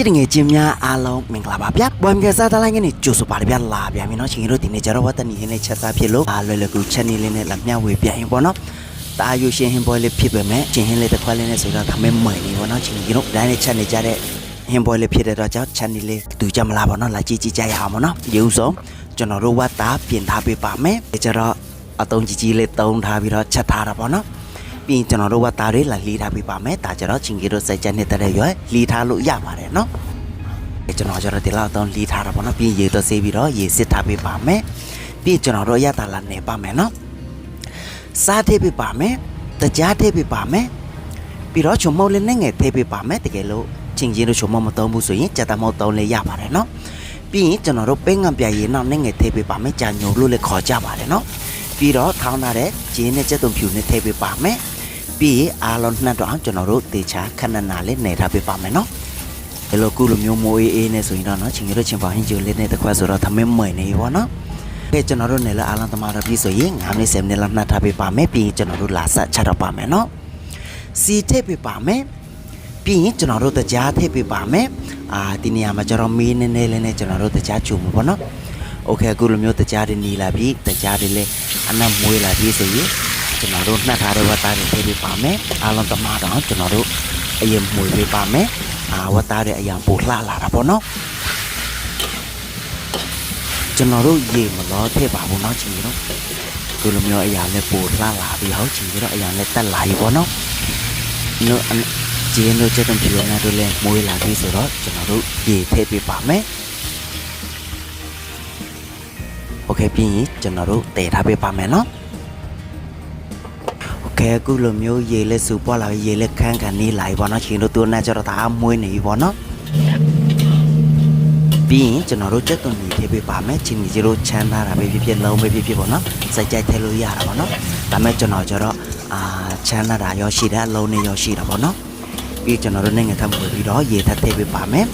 ချစ်တငယ်ချင်းများအားလုံးမင်္ဂလာပါဗျ။ဘွမ်ကစားတိုင်းကနေကြိုဆိုပါရဗျလာဗျမင်းတို့ချင်းတို့ဒီနေ့ကျတော့ဝတ်တနီနဲ့ချက်စားဖြစ်လို့အားလွယ်လွယ်ကူချက်နေလေးနဲ့လက်မျှဝေပြရင်ပေါ့နော်။တာယူရှင်ဟင်းပွဲလေးဖြစ်ပေမဲ့ချင်းဟင်းလေးတစ်ခွက်လေးနဲ့ဆိုတော့ခမဲမွေနေပေါ့နော်ချင်းကြီးတို့တိုင်းနဲ့ချက်နေကြတဲ့ဟင်းပွဲလေးဖြစ်တဲ့တော့ကြောင့်ချက်နေလေးတူကြမလားပေါ့နော်လာကြည့်ကြည့်ကြရအောင်ပေါ့နော်။ရုပ်ဆုံးကျွန်တော်တို့ဝတ်တာပြင်ထားပေးပါမယ်။ဒီကျတော့အတုံးကြီးကြီးလေးတုံးထားပြီးတော့ချက်ထားတာပေါ့နော်။ ပြီးရင်ကျွန်တော်တို့ကဒါတွေလာလီထားပေးပါမယ်ဒါကြတော့ချင်းကြီးတို့စိတ်ချက်နေတဲ့ရွယ်လီထားလို့ရပါတယ်နော်အဲကျွန်တော်ကျတော့ဒီလောက်တော့လီထားတာပေါ့နော်ပြီးရင်ရေတော့ဆေးပြီးတော့ရေစစ်ထားပေးပါမယ်ပြီးရင်ကျွန်တော်တို့ရတာလာနေပါမယ်နော်စားထည့်ပေးပါမယ်တကြားထည့်ပေးပါမယ်ပြီးတော့ချုံမုတ်လေးနဲ့ငယ်ထည့်ပေးပါမယ်တကယ်လို့ချင်းကြီးတို့ချုံမုတ်မသုံးဘူးဆိုရင်ကြက်တမောက်သုံးလေးရပါတယ်နော်ပြီးရင်ကျွန်တော်တို့ပဲငံပြရေနောက်နဲ့ငယ်ထည့်ပေးပါမယ်ကြာညိုလို့လည်းခေါ်ကြပါတယ်နော်ပြီးတော့ထောင်းထားတဲ့ဂျင်းနဲ့ကြက်သွန်ဖြူနဲ့ထည့်ပေးပါမယ် ပြီးရင်အားလုံးနှက်တော့အောင်ကျွန်တော်တို့တေချာခဏနာလေးနေထားပေးပါမယ်နော်ဒီလိုကုလိုမျိုးမိုးအေးအေးနဲ့ဆိုရင်တော့နော်ချင်းရတို့ချင်းပါဟင်းကျိုလေးနဲ့တစ်ခွက်ဆိုတော့သမင်းမွေနေပါနော်ကဲကျွန်တော်တို့နေလဲအားလုံးသမားတော်ပြီဆိုရင်9မိနစ်10မိနစ်လောက်နှက်ထားပေးပါမယ်ပြီးရင်ကျွန်တော်တို့လာဆက်ချက်တော့ပါမယ်နော်စီထည့်ပေးပါမယ်ပြီးရင်ကျွန်တော်တို့တကြားထည့်ပေးပါမယ်အာဒီနေရာမှာကျွန်တော်မီးနည်းနည်းလေးနဲ့ကျွန်တော်တို့တကြားချူမှာပေါ့နော် โอเคအခုလိုမျိုးတကြားတွေนีလာပြီတကြားတွေလည်းအနက်မွေးလာပြီဆိုရင် ကျွန်တော်တို့နှက်ထားတဲ့ဝတ်သားတွေထည့်ပေးပါမယ်အားလုံးတမတော့ကျွန်တော်တို့အရင်မွေးပေးပါမယ်အာဝတ်သားတွေအရင်ပိုလှလာတာပေါ့နော်ကျွန်တော်တို့ရေမလို့ထည့်ပါဘူးเนาะချင်တို့ခုလိုမျိုးအရာလည်းပိုလှလာပြီဟုတ်ချင်တို့အရာလည်းတက်လာပြီပေါ့နော်နော်ဂျင်းတို့ချက်တုံးပြလို့များတို့လည်းမွေးလာပြီဆိုတော့ကျွန်တော်တို့ရေထည့်ပေးပါမယ် โอเคပြီးရင်ကျွန်တော်တို့တည်ထားပေးပါမယ်နော်โอเ คအခုလိုမျိုးရေလက်စုပွားလာပြီရေလက်ခန်းကန်နေလာပြီပေါ့နော်ရှင်တို့သူနဲ့ကျတော့ဒါအမွေးနေပြီပေါ့နော်ပြီးရင်ကျွန်တော်တို့ကြက်သွန်ကြီးထည့်ပေးပါမယ်ချင်းကြီးတို့ချမ်းသာတာပဲဖြစ်ဖြစ်လုံးပဲဖြစ်ဖြစ်ပေါ့နော်စိုက်ကြိုက်ထည့်လို့ရတာပေါ့နော်ဒါမဲ့ကျွန်တော်ကျတော့အာချမ်းသာတာရောရှိတယ်လုံးနဲ့ရောရှိတာပေါ့နော်ပြီးကျွန်တော်တို့နိုင်ငံထပ်ဝင်ပြီးတော့ရေထပ်ထည့်ပေးပါမယ်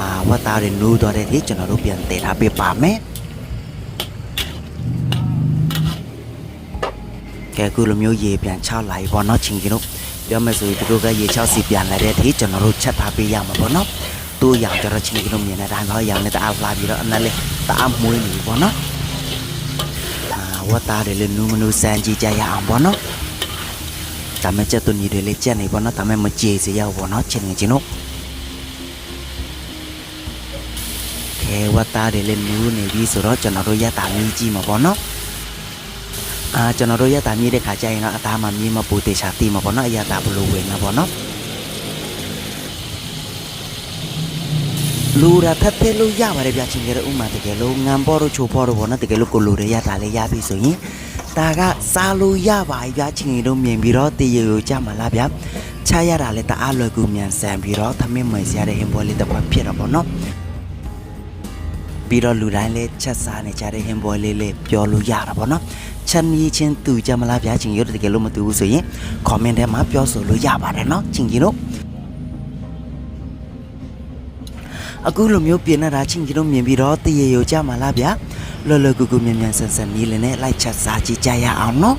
အာဝတ်သားတွေနူးတော့တဲ့ဒီကျွန်တော်တို့ပြန်တည်ထားပေးပါမယ် ကဲအခုလိုမျိုးရေပြန်ချလာပြီပေါ့နော်ချင်းကြီးတို့ပြောမယ်ဆိုရင်သူတို့ကရေချောက်စီပြန်လာတဲ့အထိကျွန်တော်တို့ချက်ထားပေးရမှာပေါ့နော်သူ့ရောင်ကြတော့ချင်းကြီးတို့မြင်တဲ့အတိုင်းတော့ရောင်နဲ့တအားလာပြီးတော့အနက်လေးတအားမွေးနေပြီပေါ့နော်အာဝတ်သားတွေလည်းနူးမနူးစမ်းကြည့်ကြရအောင်ပေါ့နော်ဒါမဲ့ချက်သွန်ကြီးတွေလည်းကြက်နေပေါ့နော်ဒါမဲ့မကြေစေရဘူးပေါ့နော်ချင်းကြီးတို့ကဲဝတ်သားတွေလည်းနူးနေပြီဆိုတော့ကျွန်တော်တို့ရတာမြည်ကြည့်မှာပေါ့နော် အာကျွန်တော်တို့ရတာမြည်တဲ့ခါကျရင်တော့အသားမှမြည်မပူတေချာတီးမှာပေါ့နော်အရတာဘလို့ဝင်မှာပေါ့နော်လူရထပ်သေးလို့ရပါတယ်ဗျချင်းကြတဲ့ဥမာတကယ်လို့ငံပေါ်တို့ချိုပေါ်တို့ပေါ့နော်တကယ်လို့ကိုလူတွေရတာလေးရပြီဆိုရင်ဒါကစားလို့ရပါပြီဗျချင်းကြီးတို့မြင်ပြီးတော့တည်ရရကြမှာလားဗျချရတာလည်းတအားလွယ်ကူမြန်ဆန်ပြီးတော့သမင်းမွေစရတဲ့ဟင်ပေါ်လေးတစ်ခွက်ဖြစ်တော့ပေါ့နော် ပြီးတော့လူတိုင်းလည်းချက်စားနေကြတဲ့ဟင်ပွဲလေးလေးပြောလို့ရတာပေါ့နော်ချက်နီးချင်းတူကြမလားဗျာချင်းရုပ်တကယ်လို့မတူဘူးဆိုရင် comment ထဲမှာပြောဆိုလို့ရပါတယ်နော်ချင်းကြီးတို့အခုလိုမျိုးပြင်နေတာချင်းကြီးတို့မြင်ပြီးတော့တရေရကြမှာလားဗျာလော်လော်ကူကူမြန်မြန်ဆန်ဆန်နီးလည်းနဲ့လိုက်ချက်စားကြည့်ကြရအောင်နော်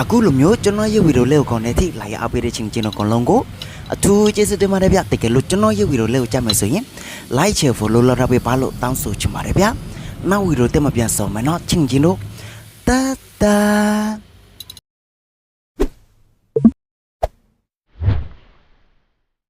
အခုလိုမျိုးကျွန်တော်ရုပ်ဗီဒီယိုလေးကိုခေါင်းနဲ့ထိလာရအပေးတဲ့ချင်းချင်းတို့အကုန်လုံးကို အထူးကျေးဇူးတင်ပါတယ်ဗျတကယ်လို့ကျွန်တော်ရုပ်ဗီဒီယိုလေးကိုကြည့်မယ်ဆိုရင် like share follow လုပ်ထားပေးပါလို့တောင်းဆိုချင်ပါတယ်ဗျနောက်ဗီဒီယိုတက်မပြန်ဆောင်မယ်နော်ချင်းချင်းတို့တတ်တာ